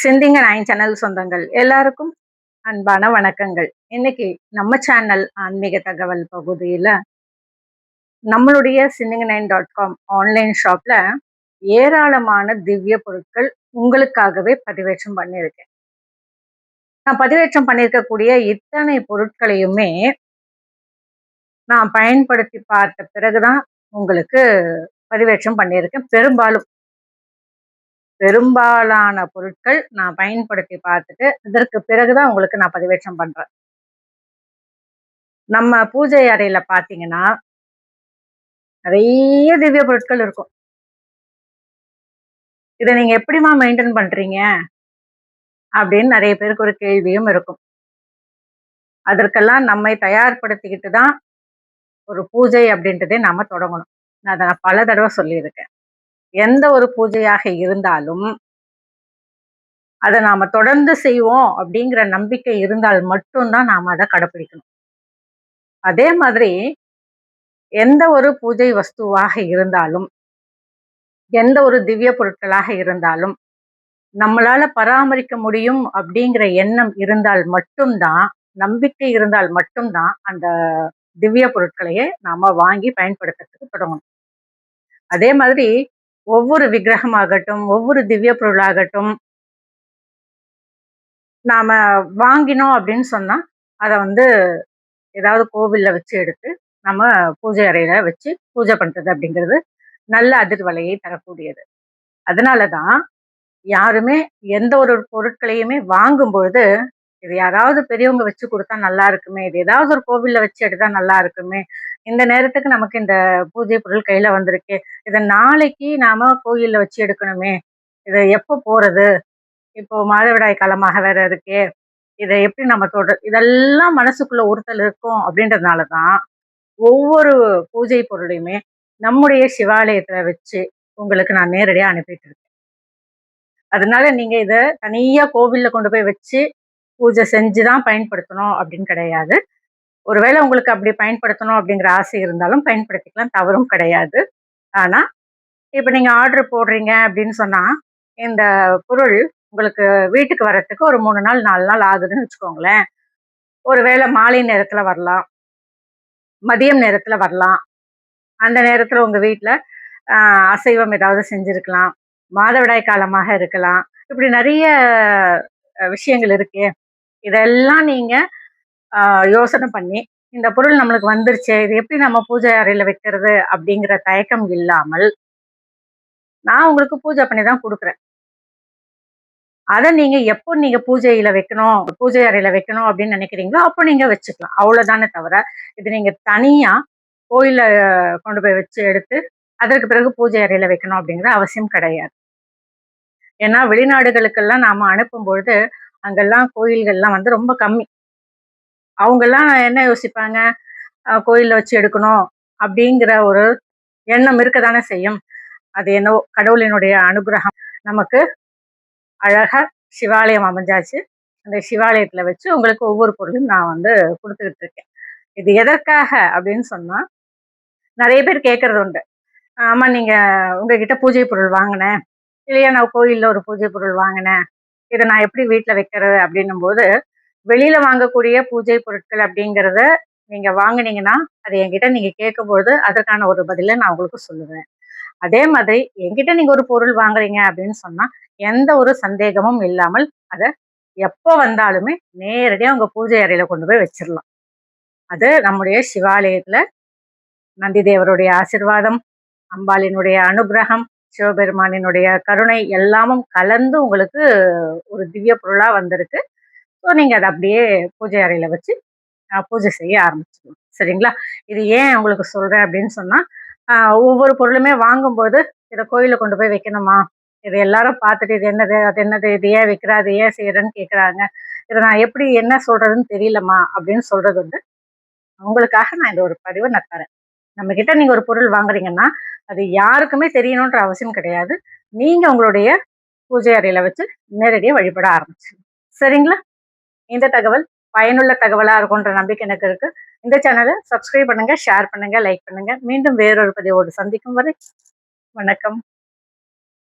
சிந்திங்க nine channel சொந்தங்கள். எல்லாருக்கும் அன்பான வணக்கங்கள். இன்னைக்கு நம்ம சேனல் ஆன்மீக தகவல் பகுதியில் நம்மளுடைய சிந்திங்க நைன் டாட் காம் ஆன்லைன் ஷாப்ல ஏராளமான திவ்ய பொருட்கள் உங்களுக்காகவே பதிவேற்றம் பண்ணியிருக்கேன். நான் பதிவேற்றம் பண்ணியிருக்கக்கூடிய இத்தனை பொருட்களையுமே நான் பயன்படுத்தி பார்த்த பிறகுதான் உங்களுக்கு பதிவேற்றம் பண்ணியிருக்கேன். பெரும்பாலும் பெரும்பாலான பொருட்கள் நான் பயன்படுத்தி பார்த்துட்டு அதற்கு பிறகுதான் உங்களுக்கு நான் பதிவேற்றம் பண்றேன். நம்ம பூஜை அறையில பாத்தீங்கன்னா நிறைய திவ்ய பொருட்கள் இருக்கும். இதை நீங்க எப்படிமா மெயின்டைன் பண்றீங்க? அப்படின்னு நிறைய பேருக்கு ஒரு கேள்வியும் இருக்கும். அதற்கெல்லாம் நம்மை தயார்படுத்திக்கிட்டு தான் ஒரு பூஜை அப்படின்றதே நாம தொடங்கணும். நான் அதை நான் பல தடவை சொல்லியிருக்கேன். எந்த ஒரு பூஜையாக இருந்தாலும் அதை நாம தொடர்ந்து செய்வோம் அப்படிங்கிற நம்பிக்கை இருந்தால் மட்டும்தான் நாம் அதை கடைப்பிடிக்கணும். அதே மாதிரி எந்த ஒரு பூஜை வஸ்துவாக இருந்தாலும் எந்த ஒரு திவ்ய பொருட்களாக இருந்தாலும் நம்மளால பராமரிக்க முடியும் அப்படிங்கிற எண்ணம் இருந்தால் மட்டும்தான் நம்பிக்கை இருந்தால் மட்டும்தான் அந்த திவ்ய பொருட்களையே நாம வாங்கி பயன்படுத்துறதுக்கு தொடங்கணும். அதே மாதிரி ஒவ்வொரு விக்கிரகமாகட்டும் ஒவ்வொரு திவ்ய பொருளாகட்டும் நாம வாங்கினோம் அப்படின்னு சொன்னா அதை வந்து ஏதாவது கோவிலில் வச்சு எடுத்து நம்ம பூஜை அறையில வச்சு பூஜை பண்றது அப்படிங்கிறது நல்ல அதிர்வலையை தரக்கூடியது. அதனால தான் யாருமே எந்த ஒரு பொருட்களையுமே வாங்கும்பொழுது இது யாராவது பெரியவங்க வச்சு கொடுத்தா நல்லா இருக்குமே இது ஏதாவது ஒரு கோவிலில் வச்சு எடுத்தா நல்லா இருக்குமே இந்த நேரத்துக்கு நமக்கு இந்த பூஜை பொருள் கையில வந்திருக்கு. இதை நாளைக்கு நாம கோயில்ல வச்சு எடுக்கணுமே. இதை எப்போ போறது? இப்போ மாதவிடாய் காலமாக வேற இருக்கே. இதை எப்படி நம்ம தொடர் இதெல்லாம் மனசுக்குள்ள உறுத்தல் இருக்கும் அப்படின்றதுனால தான் ஒவ்வொரு பூஜை பொருளையுமே நம்முடைய சிவாலயத்துல வச்சு உங்களுக்கு நான் நேரடியாக அனுப்பிட்டு இருக்கேன். அதனால நீங்க இதை தனியா கோவில்ல கொண்டு போய் வச்சு பூஜை செஞ்சு தான் பயன்படுத்தணும் அப்படின்னு கிடையாது. ஒருவேளை உங்களுக்கு அப்படி பயன்படுத்தணும் அப்படிங்கிற ஆசை இருந்தாலும் பயன்படுத்திக்கலாம். தவறும் கிடையாது. ஆனா இப்போ நீங்கள் ஆர்டர் போடுறீங்க அப்படின்னு சொன்னால் இந்த பொருள் உங்களுக்கு வீட்டுக்கு வர்றதுக்கு ஒரு மூணு நாள் நாலு நாள் ஆகுதுன்னு வச்சுக்கோங்களேன். ஒருவேளை மாலை நேரத்தில் வரலாம். மதியம் நேரத்தில் வரலாம். அந்த நேரத்தில் உங்க வீட்டில் அசைவம் ஏதாவது செஞ்சிருக்கலாம். மாதவிடாய் காலமாக இருக்கலாம். இப்படி நிறைய விஷயங்கள் இருக்கே. இதெல்லாம் நீங்கள் யோசனை பண்ணி இந்த பொருள் நம்மளுக்கு வந்துருச்சு இது எப்படி நம்ம பூஜை அறையில வைக்கிறது அப்படிங்கிற தயக்கம் இல்லாமல் நான் உங்களுக்கு பூஜை பண்ணி தான் கொடுக்குறேன். அதை நீங்க எப்போ நீங்க பூஜையில் வைக்கணும் பூஜை அறையில வைக்கணும் அப்படின்னு நினைக்கிறீங்களோ அப்போ நீங்க வச்சுக்கலாம். அவ்வளோதானே தவிர இது நீங்க தனியா கோயிலில் கொண்டு போய் வச்சு எடுத்து அதற்கு பிறகு பூஜை அறையில வைக்கணும் அப்படிங்கிற அவசியம் கிடையாது. ஏன்னா வெளிநாடுகளுக்கெல்லாம் நாம அனுப்பும் பொழுது அங்கெல்லாம் கோயில்கள்லாம் வந்து ரொம்ப கம்மி. அவங்கெல்லாம் என்ன யோசிப்பாங்க? கோயிலில் வச்சு எடுக்கணும் அப்படிங்கிற ஒரு எண்ணம் இருக்க தானே செய்யும். அது என்ன கடவுளினுடைய அனுகிரகம். நமக்கு அழகா சிவாலயம் அமைஞ்சாச்சு. அந்த சிவாலயத்தில் வச்சு உங்களுக்கு ஒவ்வொரு பொருளும் நான் வந்து கொடுத்துக்கிட்டு இருக்கேன். இது எதற்காக அப்படின்னு சொன்னால் நிறைய பேர் கேட்கறது உண்டு. ஆமாம் நீங்கள் உங்ககிட்ட பூஜை பொருள் வாங்கினேன். இல்லையா நான் கோயிலில் ஒரு பூஜை பொருள் வாங்கினேன். இதை நான் எப்படி வீட்டில் வைக்கிறது அப்படின்னும் போது வெளியில வாங்கக்கூடிய பூஜை பொருட்கள் அப்படிங்கிறத நீங்க வாங்கினீங்கன்னா அதை என்கிட்ட நீங்க கேட்கும்போது அதற்கான ஒரு பதில நான் உங்களுக்கு சொல்லுவேன். அதே மாதிரி என்கிட்ட நீங்க ஒரு பொருள் வாங்குறீங்க அப்படின்னு சொன்னா எந்த ஒரு சந்தேகமும் இல்லாமல் அதை எப்போ வந்தாலுமே நேரடியாக உங்க பூஜை அறையில கொண்டு போய் வச்சிடலாம் அது நம்முடைய சிவாலயத்துல நந்தி தேவருடைய ஆசிர்வாதம் அம்பாளினுடைய அனுகிரகம் சிவபெருமானினுடைய கருணை எல்லாமும் கலந்து உங்களுக்கு ஒரு திவ்ய பொருளா வந்திருக்கு. ஸோ நீங்கள் அதை அப்படியே பூஜை அறையில் வச்சு பூஜை செய்ய ஆரம்பிச்சிடணும் சரிங்களா? இது ஏன் உங்களுக்கு சொல்கிறேன் அப்படின்னு சொன்னால் ஒவ்வொரு பொருளுமே வாங்கும்போது இதை கோயிலில் கொண்டு போய் வைக்கணுமா? இது எல்லாரும் பார்த்துட்டு இது என்னது அது என்னது இது ஏன் வைக்கிறா அது ஏன் செய்கிறேன்னு கேட்குறாங்க இதை நான் எப்படி என்ன சொல்கிறதுன்னு தெரியலம்மா அப்படின்னு சொல்கிறது வந்து உங்களுக்காக நான் இந்த ஒரு பதிவை நான் தரேன். நம்ம கிட்ட ஒரு பொருள் வாங்குறீங்கன்னா அது யாருக்குமே தெரியணுன்ற அவசியம் கிடையாது. நீங்கள் உங்களுடைய பூஜை அறையில் வச்சு நேரடியாக வழிபட ஆரம்பிச்சு சரிங்களா? இந்த தகவல் பயனுள்ள தகவலா இருக்கும்ன்ற நம்பிக்கை எனக்கு இருக்கு. இந்த சேனலை சப்ஸ்கிரைப் பண்ணுங்க ஷேர் பண்ணுங்க லைக் பண்ணுங்க. மீண்டும் வேறொரு பதிவோடு சந்திக்கும் வரை வணக்கம்.